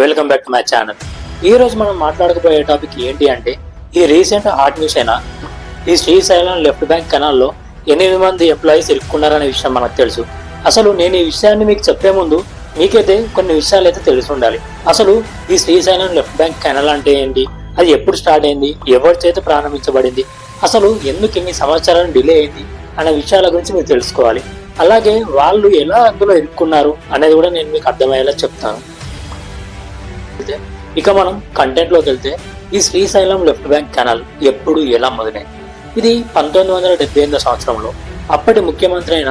Welcome back to my channel. ఈ రోజు మనం మాట్లాడకపోయే టాపిక్ ఏంటి అంటే ఈ రీసెంట్ హాట్ న్యూస్ అయినా ఈ శ్రీశైలం లెఫ్ట్ బ్యాంక్ కెనాల్లో ఎనిమిది మంది ఎంప్లాయీస్ ఇరుక్కున్నారనే విషయం మనకు తెలుసు. అసలు నేను ఈ విషయాన్ని మీకు చెప్పే ముందు మీకైతే కొన్ని విషయాలు అయితే తెలిసి ఉండాలి. అసలు ఈ శ్రీశైలం లెఫ్ట్ బ్యాంక్ కెనాల్ అంటే ఏంటి? అది ఎప్పుడు స్టార్ట్ అయింది? ఎవరి చేత ప్రారంభించబడింది? అసలు ఎందుకు ఇన్ని సంవత్సరాలు డిలే అయింది? అనే విషయాల గురించి మీరు తెలుసుకోవాలి. అలాగే వాళ్ళు ఎలా అందులో ఇరుక్కున్నారు అనేది కూడా నేను మీకు అర్థమయ్యేలా చెప్తాను. వెళ్తే ఇక మనం కంటెంట్లోకి వెళ్తే ఈ శ్రీశైలం లెఫ్ట్ బ్యాంక్ కెనాల్ ఎప్పుడు ఎలా మొదలైంది? ఇది పంతొమ్మిది వందల డెబ్బై ఎనిమిదో సంవత్సరంలో అప్పటి ముఖ్యమంత్రి అయిన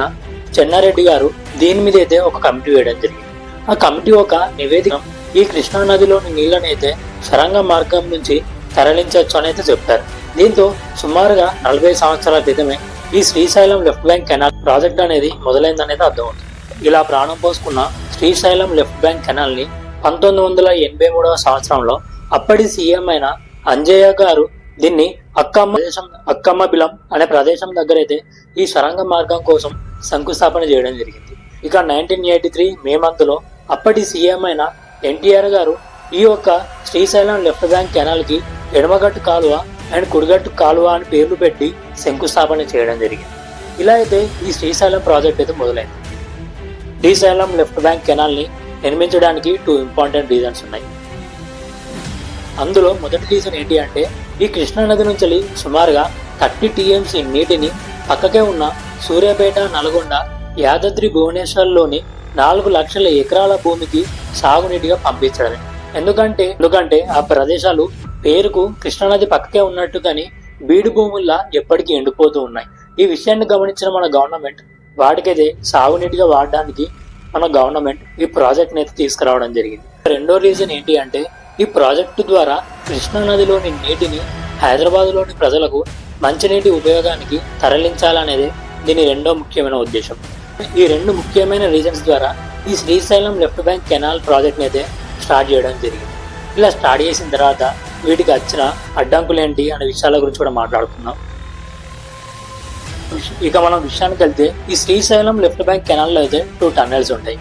చెన్నారెడ్డి గారు దీని మీద అయితే ఒక కమిటీ వేయడం జరిగింది. ఆ కమిటీ ఒక నివేదిక ఈ కృష్ణా నదిలోని నీళ్ళను అయితే సరంగ మార్గం నుంచి తరలించవచ్చు అని అయితే చెప్పారు దీంతో సుమారుగా నలభై సంవత్సరాల క్రితమే ఈ Srisailam left bank canal project అనేది మొదలైందనేది అర్థమవుతుంది. ఇలా ప్రాణం పోసుకున్న శ్రీశైలం లెఫ్ట్ బ్యాంక్ కెనాల్ని పంతొమ్మిది వందల ఎనభై మూడవ సంవత్సరంలో అప్పటి సీఎం అయిన అంజయ్య గారు దీన్ని అక్కమ్మ ప్రదేశం అక్కమ్మ బిలం అనే ప్రదేశం దగ్గర అయితే ఈ సొరంగ మార్గం కోసం శంకుస్థాపన చేయడం జరిగింది. ఇక నైన్టీన్ ఎయిటీ త్రీ మే మంత్లో అప్పటి సీఎం అయిన ఎన్టీఆర్ గారు ఈ యొక్క శ్రీశైలం లెఫ్ట్ బ్యాంక్ కెనాల్కి ఎడమగట్టు కాలువ అండ్ కుడిగట్టు కాలువ అని పేర్లు పెట్టి శంకుస్థాపన చేయడం జరిగింది. ఇలా అయితే ఈ శ్రీశైలం ప్రాజెక్ట్ అయితే మొదలైంది. శ్రీశైలం లెఫ్ట్ బ్యాంక్ కెనాల్ని నిర్మించడానికి టూ ఇంపార్టెంట్ రీజన్స్ ఉన్నాయి. అందులో మొదటి రీజన్ ఏంటి అంటే ఈ కృష్ణానది నుంచి సుమారుగా థర్టీ టీఎంసీ నీటిని పక్కకే ఉన్న సూర్యాపేట నల్గొండ యాదాద్రి భువనేశ్వర్లోని నాలుగు లక్షల ఎకరాల భూమికి సాగునీటిగా పంపించడమే. ఎందుకంటే ఎందుకంటే ఆ ప్రదేశాలు పేరుకు కృష్ణానది పక్కకే ఉన్నట్టు కానీ బీడు భూముల్లా ఎప్పటికీ ఎండిపోతూ ఉన్నాయి. ఈ విషయాన్ని గమనించిన మన గవర్నమెంట్ వాటికైతే సాగునీటిగా వాడడానికి మన గవర్నమెంట్ ఈ ప్రాజెక్ట్ అయితే తీసుకురావడం జరిగింది. రెండో రీజన్ ఏంటి అంటే ఈ ప్రాజెక్టు ద్వారా కృష్ణా నదిలోని నీటిని హైదరాబాద్లోని ప్రజలకు మంచినీటి ఉపయోగానికి తరలించాలనేది దీని రెండో ముఖ్యమైన ఉద్దేశం. ఈ రెండు ముఖ్యమైన రీజన్స్ ద్వారా ఈ శ్రీశైలం లెఫ్ట్ బ్యాంక్ కెనాల్ ప్రాజెక్ట్ని అయితే స్టార్ట్ చేయడం జరిగింది. ఇలా స్టార్ట్ చేసిన తర్వాత వీటికి వచ్చిన అడ్డంకులు ఏంటి అనే విషయాల గురించి కూడా మాట్లాడుకున్నాం ఇక మనం విషయానికి వెళ్తే ఈ శ్రీశైలం లెఫ్ట్ బ్యాంక్ కెనాల్లో అయితే టూ టన్నెల్స్ ఉంటాయి.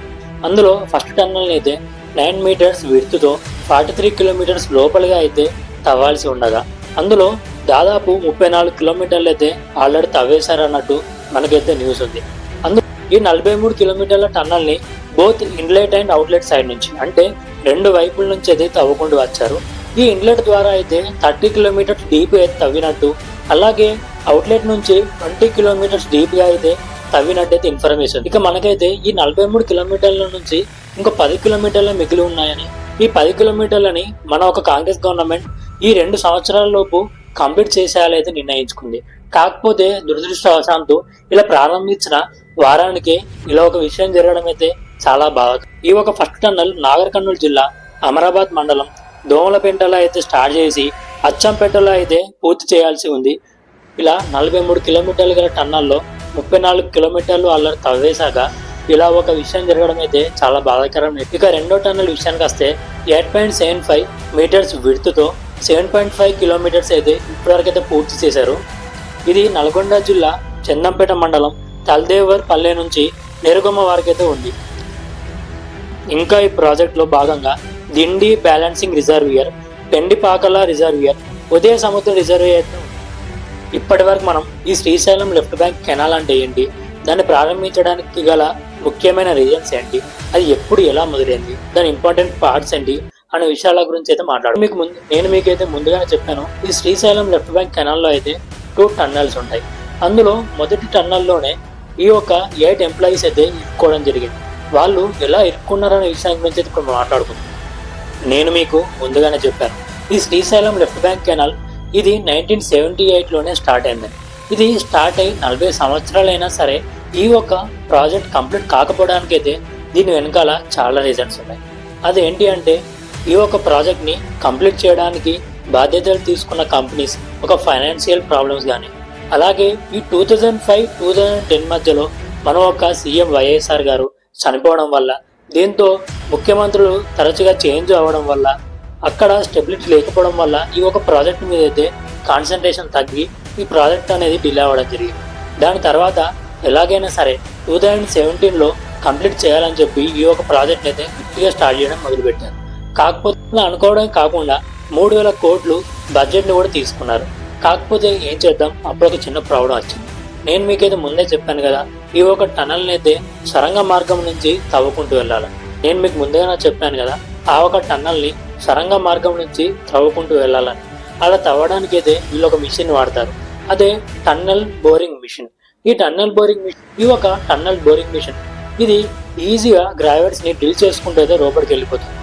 అందులో ఫస్ట్ టన్నెల్ అయితే నైన్ మీటర్స్ విడుతుతో ఫార్టీ త్రీ కిలోమీటర్స్ లోపలిగా అయితే తవ్వాల్సి ఉండగా అందులో దాదాపు ముప్పై నాలుగు కిలోమీటర్లు అయితే ఆల్రెడీ తవ్వేశారన్నట్టు మనకైతే న్యూస్ ఉంది. అందు ఈ నలభై మూడు కిలోమీటర్ల టన్నల్ని both inlet and outlet side నుంచి అంటే రెండు వైపుల నుంచి అయితే తవ్వుకుంటూ వచ్చారు. ఈ ఇన్లెట్ ద్వారా అయితే థర్టీ కిలోమీటర్స్ డీప్ అయితే తవ్వినట్టు అలాగే అవుట్లెట్ నుంచి ట్వంటీ కిలోమీటర్స్ డీప్గా అయితే తవ్వినట్టయితే ఇన్ఫర్మేషన్ ఇక మనకైతే ఈ నలభై మూడు కిలోమీటర్ల నుంచి ఇంకో పది కిలోమీటర్ల మిగిలి ఉన్నాయని ఈ పది కిలోమీటర్లని మన ఒక కాంగ్రెస్ గవర్నమెంట్ ఈ రెండు సంవత్సరాల లోపు కంప్లీట్ చేసేయాలైతే అయితే నిర్ణయించుకుంది. కాకపోతే దురదృష్టవశాంతు ఇలా ప్రారంభించిన వారానికి ఇలా ఒక విషయం జరగడం అయితే చాలా బాగా ఈ ఒక ఫస్ట్ టన్నల్ నాగర్ కర్నూలు జిల్లా అమరాబాద్ మండలం దోమలపేంటలో అయితే స్టార్ట్ చేసి అచ్చంపేటలో అయితే పూర్తి చేయాల్సి ఉంది. ఇలా నలభై మూడు కిలోమీటర్లు గల టన్నల్లో ముప్పై నాలుగు కిలోమీటర్లు అల్లరి తవ్వేశాక ఇలా ఒక విషయం జరగడం అయితే చాలా బాధాకరం. ఇక రెండో టన్నల్ విషయానికి వస్తే eight point seven five metres విడుతుతో seven point five kilometres అయితే ఇప్పటివరకు అయితే పూర్తి చేశారు. ఇది నల్గొండ జిల్లా చందంపేట మండలం తల్దేవర్ పల్లె నుంచి నేరుగొమ్మ వరకు అయితే ఉంది. ఇంకా ఈ ప్రాజెక్ట్లో భాగంగా దిండి బ్యాలెన్సింగ్ రిజర్వియర్ పెండిపాకల రిజర్వియర్ ఉదయ సముద్ర రిజర్వియర్ ఇప్పటి వరకు మనం ఈ శ్రీశైలం లెఫ్ట్ బ్యాంక్ కెనాల్ అంటే ఏంటి? దాన్ని ప్రారంభించడానికి గల ముఖ్యమైన రీజన్స్ ఏంటి? అది ఎప్పుడు ఎలా మొదలైంది? దాని ఇంపార్టెంట్ పార్ట్స్ ఏంటి? అనే విషయాల గురించి అయితే మాట్లాడు మీకు ముందు నేను మీకైతే ముందుగానే చెప్పాను ఈ శ్రీశైలం లెఫ్ట్ బ్యాంక్ కెనాల్లో అయితే టూ టన్నల్స్ ఉంటాయి. అందులో మొదటి టన్నల్లోనే ఈ యొక్క ఎయిట్ ఎంప్లాయీస్ అయితే ఇరుక్కోవడం జరిగింది. వాళ్ళు ఎలా ఇరుక్కున్నారనే విషయం గురించి అయితే ఇప్పుడు మాట్లాడుకుందాం. నేను మీకు ముందుగానే చెప్పాను ఈ శ్రీశైలం లెఫ్ట్ బ్యాంక్ కెనాల్ ఇది నైన్టీన్ సెవెంటీ ఎయిట్లోనే స్టార్ట్ అయింది. ఇది స్టార్ట్ అయి నలభై సంవత్సరాలైనా సరే ఈ ఒక ప్రాజెక్ట్ కంప్లీట్ కాకపోవడానికైతే దీని వెనకాల చాలా రీజన్స్ ఉన్నాయి. అదేంటి అంటే ఈ ఒక ప్రాజెక్ట్ని కంప్లీట్ చేయడానికి బాధ్యతలు తీసుకున్న కంపెనీస్ ఒక ఫైనాన్షియల్ ప్రాబ్లమ్స్ కానీ అలాగే ఈ two thousand five two thousand ten మధ్యలో మన ఒక సీఎం వైఎస్ఆర్ గారు చనిపోవడం వల్ల దీంతో ముఖ్యమంత్రులు తరచుగా చేంజ్ అవ్వడం వల్ల అక్కడ స్టెబిలిటీ లేకపోవడం వల్ల ఈ ఒక ప్రాజెక్ట్ మీద అయితే కాన్సన్ట్రేషన్ తగ్గి ఈ ప్రాజెక్ట్ అనేది డిలే అవ్వడం జరిగింది. దాని తర్వాత ఎలాగైనా సరే టూ థౌజండ్ సెవెంటీన్లో కంప్లీట్ చేయాలని చెప్పి ఈ ఒక ప్రాజెక్ట్ అయితే గట్టిగా స్టార్ట్ చేయడం మొదలుపెట్టారు. కాకపోతే అనుకోవడమే అనుకోవడం కాకుండా మూడు వేల కోట్లు బడ్జెట్ని కూడా తీసుకున్నారు. కాకపోతే ఏం చేద్దాం? అప్పుడు ఒక చిన్న ప్రాబ్లం వచ్చింది. నేను మీకైతే ముందే చెప్పాను కదా ఈ ఒక టనల్ని అయితే సొరంగ మార్గం నుంచి తవ్వుకుంటూ వెళ్ళాలి. నేను మీకు ముందుగానే చెప్పాను కదా ఆ ఒక టన్నల్ని సరంగ మార్గం నుంచి తవ్వుకుంటూ వెళ్ళాలని. అలా తవ్వడానికి అయితే వీళ్ళు ఒక మిషన్ వాడతారు. అదే టన్నెల్ బోరింగ్ మిషన్. ఈ టన్నెల్ బోరింగ్ మిషన్ ఇది ఒక టన్నెల్ బోరింగ్ మిషన్. ఇది ఈజీగా గ్రావెట్స్ని డ్రిల్ చేసుకుంటూ అయితే లోపలికి వెళ్ళిపోతుంది.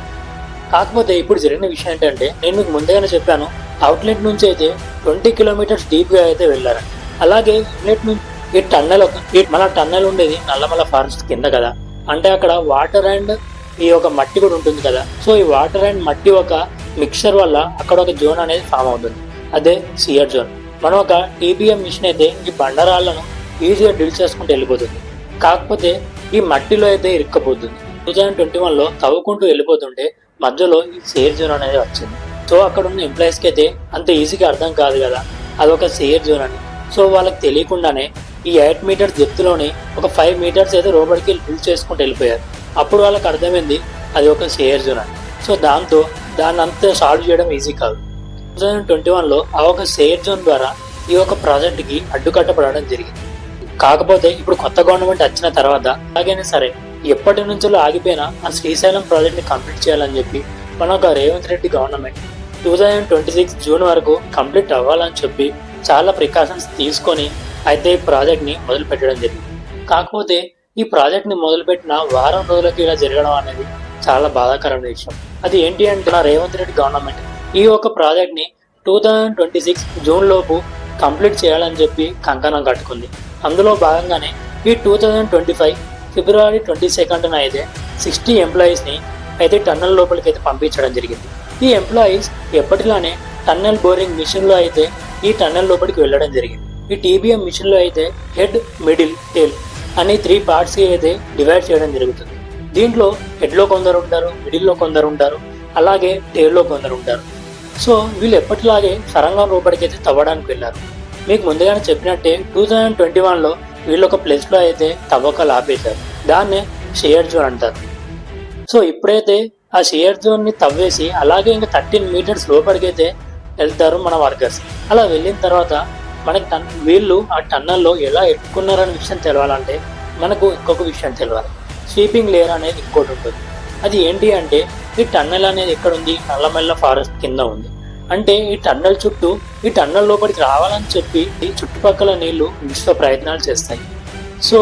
కాకపోతే ఇప్పుడు జరిగిన విషయం ఏంటంటే నేను మీకు ముందుగానే చెప్పాను అవుట్లెట్ నుంచి అయితే ట్వంటీ కిలోమీటర్స్ డీప్గా అయితే వెళ్ళారు అలాగే ఇన్లెట్ నుంచి ఈ టన్నెల్ ఈ మన టన్నెల్ ఉండేది నల్లమల ఫారెస్ట్ కింద కదా. అంటే అక్కడ వాటర్ అండ్ ఈ ఒక మట్టి కూడా ఉంటుంది కదా. సో ఈ వాటర్ అండ్ మట్టి ఒక మిక్చర్ వల్ల అక్కడ ఒక జోన్ అనేది ఫామ్ అవుతుంది. అదే సియర్ జోన్ మనం ఒక టీబీఎం మిషన్ అయితే ఈ బండరాళ్ళను ఈజీగా డిల్ చేసుకుంటూ వెళ్ళిపోతుంది. కాకపోతే ఈ మట్టిలో అయితే ఇరుక్కపోతుంది. టూ థౌజండ్ ట్వంటీ వన్లో తవ్వుకుంటూ వెళ్ళిపోతుంటే మధ్యలో ఈ సేర్ జోన్ అనేది వచ్చింది. సో అక్కడ ఉన్న ఎంప్లాయీస్కి అయితే అంత ఈజీగా అర్థం కాదు కదా. అదొక సేర్ జోన్ అని. సో వాళ్ళకి తెలియకుండానే ఈ ఎయిట్ మీటర్స్ డెప్త్లోనే ఒక ఫైవ్ మీటర్స్ అయితే లోపలికి బిల్డ్ చేసుకుంటూ వెళ్ళిపోయారు. అప్పుడు వాళ్ళకి అర్థమైంది అది ఒక సేర్ జోన్ అని. సో దాంతో దాన్ని అంతా సాల్వ్ చేయడం ఈజీ కాదు. టూ థౌజండ్ ట్వంటీ వన్లో ఆ ఒక సేర్ జోన్ ద్వారా ఈ ఒక ప్రాజెక్ట్కి అడ్డుకట్టపడడం జరిగింది. కాకపోతే ఇప్పుడు కొత్త గవర్నమెంట్ వచ్చిన తర్వాత అలాగైనా సరే ఎప్పటి నుంచో ఆగిపోయినా ఆ శ్రీశైలం ప్రాజెక్ట్ని కంప్లీట్ చేయాలని చెప్పి మన ఒక Revanth Reddy government two thousand twenty six June వరకు కంప్లీట్ అవ్వాలని చెప్పి చాలా ప్రికాషన్స్ తీసుకొని అయితే ఈ ప్రాజెక్ట్ని మొదలు పెట్టడం జరిగింది. కాకపోతే ఈ ప్రాజెక్ట్ని మొదలుపెట్టిన వారం రోజులకి ఇలా జరగడం అనేది చాలా బాధాకరమైన విషయం. అది ఏంటి అంటే రేవంత్ రెడ్డి గవర్నమెంట్ ఈ ఒక ప్రాజెక్ట్ని two thousand twenty six June లోపు కంప్లీట్ చేయాలని చెప్పి కంకణం కట్టుకుంది. అందులో భాగంగానే ఈ two thousand twenty five February twenty సెకండ్న అయితే సిక్స్టీ ఎంప్లాయీస్ని అయితే టన్నెల్ లోపలికి అయితే పంపించడం జరిగింది. ఈ ఎంప్లాయీస్ ఎప్పటిలానే టన్నెల్ బోరింగ్ మిషన్లో అయితే ఈ టన్నెల్ లోపలికి వెళ్ళడం జరిగింది. ఈ టీబీఎం మిషన్లో అయితే హెడ్ మిడిల్ టేల్ అనే త్రీ పార్ట్స్ అయితే డివైడ్ చేయడం జరుగుతుంది. దీంట్లో హెడ్లో కొందరు ఉంటారు మిడిల్లో కొందరు ఉంటారు అలాగే టేల్లో కొందరు ఉంటారు. సో వీళ్ళు ఎప్పటిలాగే సరంగం లోపలికి అయితే తవ్వడానికి వెళ్ళారు. మీకు ముందుగానే చెప్పినట్టే టూ థౌజండ్ ట్వంటీ వన్లో వీళ్ళు ఒక ప్లేస్లో అయితే తవ్వకాలు ఆపేశారు. దాన్నే షేర్ జోన్ అంటారు. సో ఇప్పుడైతే ఆ షేర్ జోన్ని తవ్వేసి అలాగే ఇంకా థర్టీన్ మీటర్స్ లోపలికైతే వెళ్తారు మన వర్కర్స్. అలా వెళ్ళిన తర్వాత మనకి టన్ వీళ్ళు ఆ టన్నల్లో ఎలా ఎట్టుకున్నారనే విషయం తెలవాలంటే మనకు ఇంకొక విషయం తెలవాలి. స్వీపింగ్ లేయర్ అనేది ఇంకోటి ఉంటుంది. అది ఏంటి అంటే ఈ టన్నెల్ అనేది ఎక్కడ ఉంది నల్లమెల్ల ఫారెస్ట్ కింద ఉంది. అంటే ఈ టన్నెల్ చుట్టూ ఈ టన్నెల్ లోపలికి రావాలని చెప్పి ఈ చుట్టుపక్కల నీళ్ళు విశ్వ ప్రయత్నాలు చేస్తాయి. సో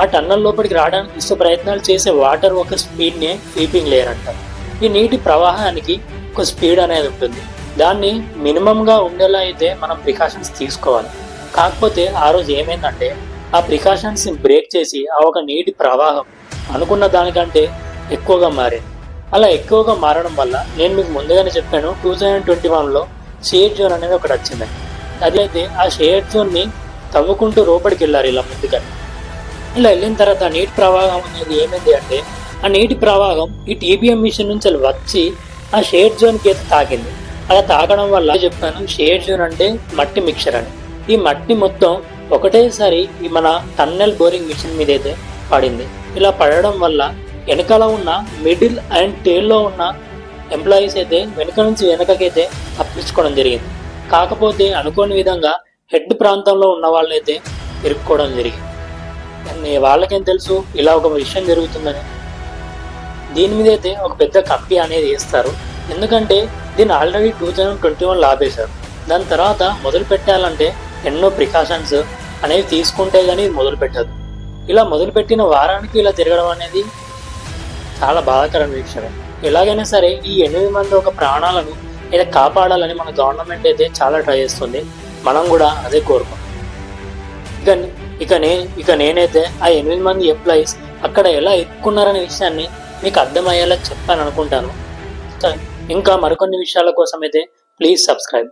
ఆ టన్నెల్ లోపలికి రావడానికి విశ్వ ప్రయత్నాలు చేసే వాటర్ ఒక స్పీడ్నే స్వీపింగ్ లేయర్ అంటారు. ఈ నీటి ప్రవాహానికి ఒక స్పీడ్ అనేది ఉంటుంది. దాన్ని మినిమంగా ఉండేలా అయితే మనం ప్రికాషన్స్ తీసుకోవాలి. కాకపోతే ఆ రోజు ఏమైందంటే ఆ ప్రికాషన్స్ బ్రేక్ చేసి ఆ ఒక నీటి ప్రవాహం అనుకున్న దానికంటే ఎక్కువగా మారింది. అలా ఎక్కువగా మారడం వల్ల నేను మీకు ముందుగానే చెప్పాను టూ థౌజండ్ ట్వంటీ వన్లో షేర్ జోన్ అనేది ఒకటి వచ్చింది. అదైతే ఆ షేర్ జోన్ని తవ్వుకుంటూ లోపలికి వెళ్ళారు ఇలా ముందుగా ఇలా వెళ్ళిన తర్వాత ఆ నీటి ప్రవాహం అనేది ఏమైంది అంటే ఆ నీటి ప్రవాహం ఈ టీబీఎం మిషన్ నుంచి వచ్చి ఆ షేడ్ జోన్కి అయితే తాకింది. అలా తాగడం వల్ల చెప్పాను షేడ్ జోన్ అంటే మట్టి మిక్చర్ అని. ఈ మట్టి మొత్తం ఒకటేసారి ఈ మన టన్నెల్ బోరింగ్ మిషన్ మీద అయితే పడింది. ఇలా పడడం వల్ల వెనకాల ఉన్న మిడిల్ అండ్ టేల్లో ఉన్న ఎంప్లాయీస్ అయితే వెనుక నుంచి వెనకకైతే తప్పించుకోవడం జరిగింది. కాకపోతే అనుకోని విధంగా హెడ్ ప్రాంతంలో ఉన్న వాళ్ళైతే ఇరుక్కోవడం జరిగింది. కానీ వాళ్ళకేం తెలుసు? ఇలా ఒక విషయం జరుగుతుందని. దీని మీద అయితే ఒక పెద్ద కమిటీ అనేది వేస్తారు. ఎందుకంటే దీన్ని already two thousand twenty one ఆపేశారు దాని తర్వాత మొదలు పెట్టాలంటే ఎన్నో ప్రికాషన్స్ అనేవి తీసుకుంటే కానీ ఇది మొదలు పెట్టదు. ఇలా మొదలుపెట్టిన వారానికి ఇలా తిరగడం అనేది చాలా బాధాకరమైన విషయం ఎలాగైనా సరే ఈ ఎనిమిది మంది ఒక ప్రాణాలను ఇలా కాపాడాలని మన గవర్నమెంట్ అయితే చాలా ట్రై చేస్తుంది. మనం కూడా అదే కోరుకుంటాం ఇక ఇక నే ఇక నేనైతే ఆ ఎనిమిది మంది ఎంప్లాయీస్ అక్కడ ఎలా ఎక్కున్నారనే విషయాన్ని మీకు అర్థమయ్యేలా చెప్పాను అనుకుంటాను ఇంకా మరికొన్ని విషయాల కోసం అయితే ప్లీజ్ సబ్స్క్రైబ్